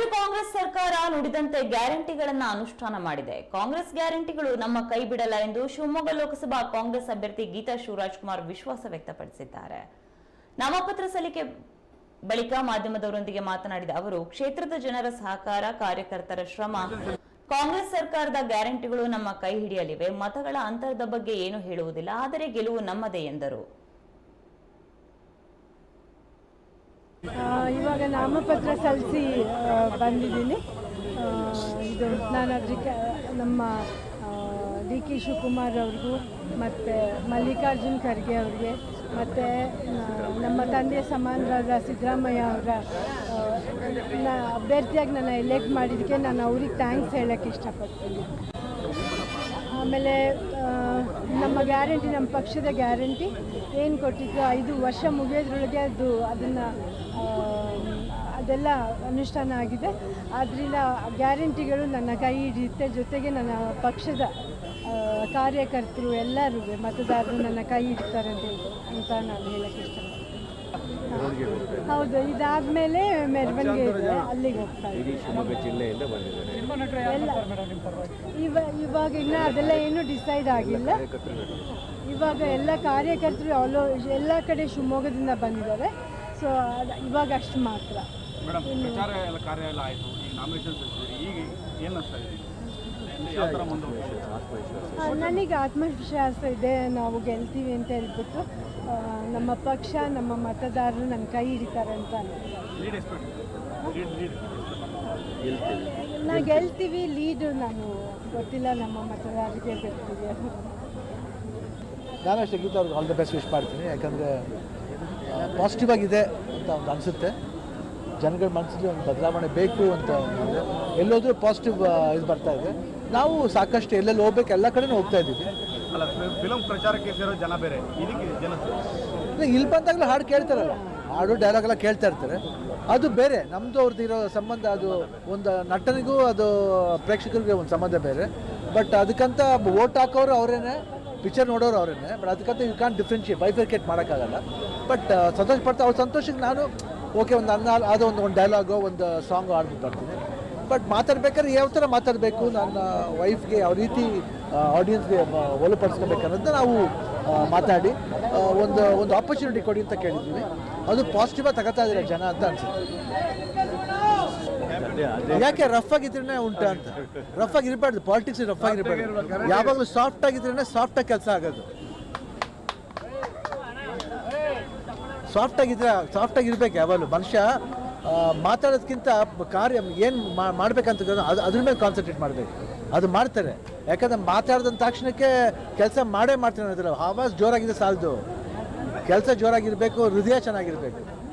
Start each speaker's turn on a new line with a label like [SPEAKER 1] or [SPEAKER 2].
[SPEAKER 1] ರಾಜ್ಯ ಕಾಂಗ್ರೆಸ್ ಸರ್ಕಾರ ನುಡಿದಂತೆ ಗ್ಯಾರಂಟಿಗಳನ್ನ ಅನುಷ್ಠಾನ ಮಾಡಿದೆ. ಕಾಂಗ್ರೆಸ್ ಗ್ಯಾರಂಟಿಗಳು ನಮ್ಮ ಕೈ ಬಿಡಲ್ಲ ಎಂದು ಶಿವಮೊಗ್ಗ ಲೋಕಸಭಾ ಕಾಂಗ್ರೆಸ್ ಅಭ್ಯರ್ಥಿ ಗೀತಾ ಶಿವರಾಜ್ ಕುಮಾರ್ ವಿಶ್ವಾಸ ವ್ಯಕ್ತಪಡಿಸಿದ್ದಾರೆ. ನಾಮಪತ್ರ ಸಲ್ಲಿಕೆ ಬಳಿಕ ಮಾಧ್ಯಮದವರೊಂದಿಗೆ ಮಾತನಾಡಿದ ಅವರು, ಕ್ಷೇತ್ರದ ಜನರ ಸಹಕಾರ, ಕಾರ್ಯಕರ್ತರ ಶ್ರಮ, ಕಾಂಗ್ರೆಸ್ ಸರ್ಕಾರದ ಗ್ಯಾರಂಟಿಗಳು ನಮ್ಮ ಕೈ ಹಿಡಿಯಲಿವೆ. ಮತಗಳ ಅಂತರದ ಬಗ್ಗೆ ಏನು ಹೇಳುವುದಿಲ್ಲ, ಆದರೆ ಗೆಲುವು ನಮ್ಮದೇ ಎಂದರು.
[SPEAKER 2] ಇವಾಗ ನಾಮಪತ್ರ ಸಲ್ಲಿಸಿ ಬಂದಿದ್ದೀನಿ. ಇದು ನಾನು ಅದಕ್ಕೆ ನಮ್ಮ ಡಿ ಕೆ ಶಿವಕುಮಾರ್ ಅವ್ರಿಗೂ, ಮತ್ತು ಮಲ್ಲಿಕಾರ್ಜುನ್ ಖರ್ಗೆ ಅವ್ರಿಗೆ, ಮತ್ತು ನಮ್ಮ ತಂದೆ ಸಮಾನರಾದ ಸಿದ್ದರಾಮಯ್ಯ ಅವರ ಅಭ್ಯರ್ಥಿಯಾಗಿ ನಾನು ಎಲೆಕ್ಟ್ ಮಾಡಿದ್ದಕ್ಕೆ ನಾನು ಅವ್ರಿಗೆ ಥ್ಯಾಂಕ್ಸ್ ಹೇಳೋಕ್ಕೆ ಇಷ್ಟಪಡ್ತೀನಿ. ಆಮೇಲೆ ನಮ್ಮ ಗ್ಯಾರಂಟಿ ನಮ್ಮ ಪಕ್ಷದ ಗ್ಯಾರಂಟಿ ಏನು ಕೊಟ್ಟಿದ್ದು ಐದು ವರ್ಷ ಮುಗಿಯೋದ್ರೊಳಗೆ ಅದು ಅದನ್ನು ಅದೆಲ್ಲ ಅನುಷ್ಠಾನ ಆಗಿದೆ. ಆದ್ದರಿಂದ ಗ್ಯಾರಂಟಿಗಳು ನನ್ನ ಕೈ ಹಿಡಿಯುತ್ತೆ. ಜೊತೆಗೆ ನನ್ನ ಪಕ್ಷದ ಕಾರ್ಯಕರ್ತರು ಎಲ್ಲರೂ ಮತದಾರರು ನನ್ನ ಕೈ ಹಿಡಿತಾರೆ ಅಂತ ಅಂತ ನಾನು ಹೇಳಕ್ಕೆ ಇಷ್ಟಪಡ್ತೀನಿ. ಹೌದು ಇದಾದಮೇಲೆ ಮೆರವಣಿಗೆ ಇದೆ. ಅಲ್ಲಿಗೆ ಹೋಗ್ತಾ ಇದ್ದೀನಿ
[SPEAKER 3] ಶಿವಮೊಗ್ಗ ಜಿಲ್ಲೆಯಿಂದ ಬಂದಿದ್ದಾರೆ
[SPEAKER 2] ಎಲ್ಲ ಇವ ಇವಾಗ ಇನ್ನೂ ಅದೆಲ್ಲ ಏನು ಡಿಸೈಡ್ ಆಗಿಲ್ಲ. ಇವಾಗ ಎಲ್ಲ ಕಾರ್ಯಕರ್ತರು ಅಲ್ಲೋ ಎಲ್ಲ ಕಡೆ ಶಿವಮೊಗ್ಗದಿಂದ ಬಂದಿದ್ದಾರೆ. ಸೊ ಇವಾಗ ಅಷ್ಟು ಮಾತ್ರ. ನನಗೆ ಆತ್ಮವಿಶ್ವಾಸ ಇದೆ. ನಾವು ಗೆಲ್ತೀವಿ ಅಂತ ಹೇಳ್ಬಿಟ್ಟು. ನಮ್ಮ ಪಕ್ಷ, ನಮ್ಮ ಮತದಾರರು ನನ್ನ ಕೈ ಹಿಡಿತಾರೆ ಅಂತ ನಾವು ಗೆಲ್ತೀವಿ, ಲೀಡ್ ನಾನು. ಗೊತ್ತಿಲ್ಲ ನಮ್ಮ ಮತದಾರರಿಗೆ ಗೆಲ್ತೀವಿ
[SPEAKER 4] ನಾನು ಅಷ್ಟೇ ಗೀತಾ ಅವ್ರಿಗೆ ಆಲ್ ದ ಬೆಸ್ಟ್ ವಿಶ್ ಮಾಡ್ತೀನಿ. ಯಾಕಂದರೆ ಪಾಸಿಟಿವ್ ಆಗಿದೆ ಅಂತ ಒಂದು ಅನಿಸುತ್ತೆ. ಜನಗಳ ಮನಸ್ಸಲ್ಲಿ ಒಂದು ಬದಲಾವಣೆ ಬೇಕು ಅಂತ ಎಲ್ಲೋದ್ರೂ ಪಾಸಿಟಿವ್ ಇದು ಬರ್ತಾ ಇದೆ. ನಾವು ಸಾಕಷ್ಟು ಎಲ್ಲೆಲ್ಲಿ ಹೋಗ್ಬೇಕು, ಎಲ್ಲ ಕಡೆನೂ ಹೋಗ್ತಾ ಇದ್ದೀವಿ.
[SPEAKER 5] ಅಲ್ಲ ಫಿಲಂ ಪ್ರಚಾರಕ್ಕೆ ಸೇರೋ ಜನ ಬೇರೆ. ಇದಕ್ಕೆ ಜನ
[SPEAKER 4] ಇಲ್ಲ, ಬಂದಾಗಲೂ ಹಾಡು ಕೇಳ್ತಾರಲ್ಲ. ಹಾಡು ಡೈಲಾಗ್ ಎಲ್ಲ ಕೇಳ್ತಾ ಇರ್ತಾರೆ. ಅದು ಬೇರೆ. ನಮ್ಮದು ಅವ್ರದ್ದು ಇರೋ ಸಂಬಂಧ ಅದು ಒಂದು ನಟನಿಗೂ ಅದು ಪ್ರೇಕ್ಷಕರಿಗೆ ಒಂದು ಸಂಬಂಧ ಬೇರೆ. ಬಟ್ ಅದಕ್ಕಂತ ಓಟ್ ಹಾಕೋರು ಅವರೇನೆ ಪಿಕ್ಚರ್ ನೋಡೋರು ಅವರೇನೆ. ಬಟ್ ಅದಕ್ಕಂತ ಯು ಕ್ಯಾನ್ ಡಿಫ್ರೆನ್ಶಿಯೇಟ್ ಬೈಫರ್ಕೇಟ್ ಮಾಡೋಕ್ಕಾಗಲ್ಲ. ಬಟ್ ಸಂತೋಷ ಪಡ್ತಾ ಅವ್ರ ಸಂತೋಷಕ್ಕೆ ನಾನು ಓಕೆ ಒಂದು ಅನ್ನ ಅದು ಒಂದು ಒಂದು ಡೈಲಾಗು ಒಂದು ಸಾಂಗು ಆಡ್ಬಿಟ್ಟು ಬರ್ತೀನಿ. ಬಟ್ ಮಾತಾಡ್ಬೇಕಾದ್ರೆ ಯಾವ ಥರ ಮಾತಾಡಬೇಕು ನನ್ನ ವೈಫ್ಗೆ ಯಾವ ರೀತಿ ಆಡಿಯನ್ಸ್ಗೆ ಒಲುಪಡಿಸ್ಕೋಬೇಕು ಅನ್ನೋದನ್ನ ನಾವು ಮಾತಾಡಿ ಒಂದು ಒಂದು ಆಪರ್ಚುನಿಟಿ ಕೊಡಿ ಅಂತ ಕೇಳಿದ್ವಿ ಅದು ಪಾಸಿಟಿವ್ ಆಗಿ ತಗೋತಾ ಇದ್ದಾರೆ ಜನ ಅಂತ ಅನ್ಸುತ್ತೆ. ಯಾಕೆ ರಫ್ ಆಗಿದ್ರೇನೆ ಉಂಟ ಅಂತ? ರಫ್ ಆಗಿ ಇರಬಾರ್ದು ಪಾಲಿಟಿಕ್ಸ್ ರಫ್ ಆಗಿರಬಾರ್ದು ಯಾವಾಗಲೂ ಸಾಫ್ಟ್ ಆಗಿದ್ರೆ ಸಾಫ್ಟ್ ಆಗಿ ಕೆಲಸ ಆಗೋದು. ಸಾಫ್ಟ್ ಆಗಿದ್ರೆ ಸಾಫ್ಟ್ ಆಗಿ ಇರ್ಬೇಕು ಯಾವಾಗಲೂ. ಮನುಷ್ಯ ಮಾತಾಡೋದಕ್ಕಿಂತ ಕಾರ್ಯ ಏನು ಮಾಡಬೇಕಂತ ಅದು ಅದ್ರ ಮೇಲೆ ಕಾನ್ಸಂಟ್ರೇಟ್ ಮಾಡಬೇಕು. ಅದು ಮಾಡ್ತಾರೆ. ಯಾಕಂದ್ರೆ ಮಾತಾಡಿದ ತಕ್ಷಣಕ್ಕೆ ಕೆಲಸ ಮಾಡೇ ಮಾಡ್ತಾರೆ ಅನ್ನೋದಿಲ್ಲ. ಆವಾಜ್ ಜೋರಾಗಿದೆ ಸಾಲದು. ಕೆಲಸ ಜೋರಾಗಿರಬೇಕು, ಹೃದಯ ಚೆನ್ನಾಗಿರಬೇಕು.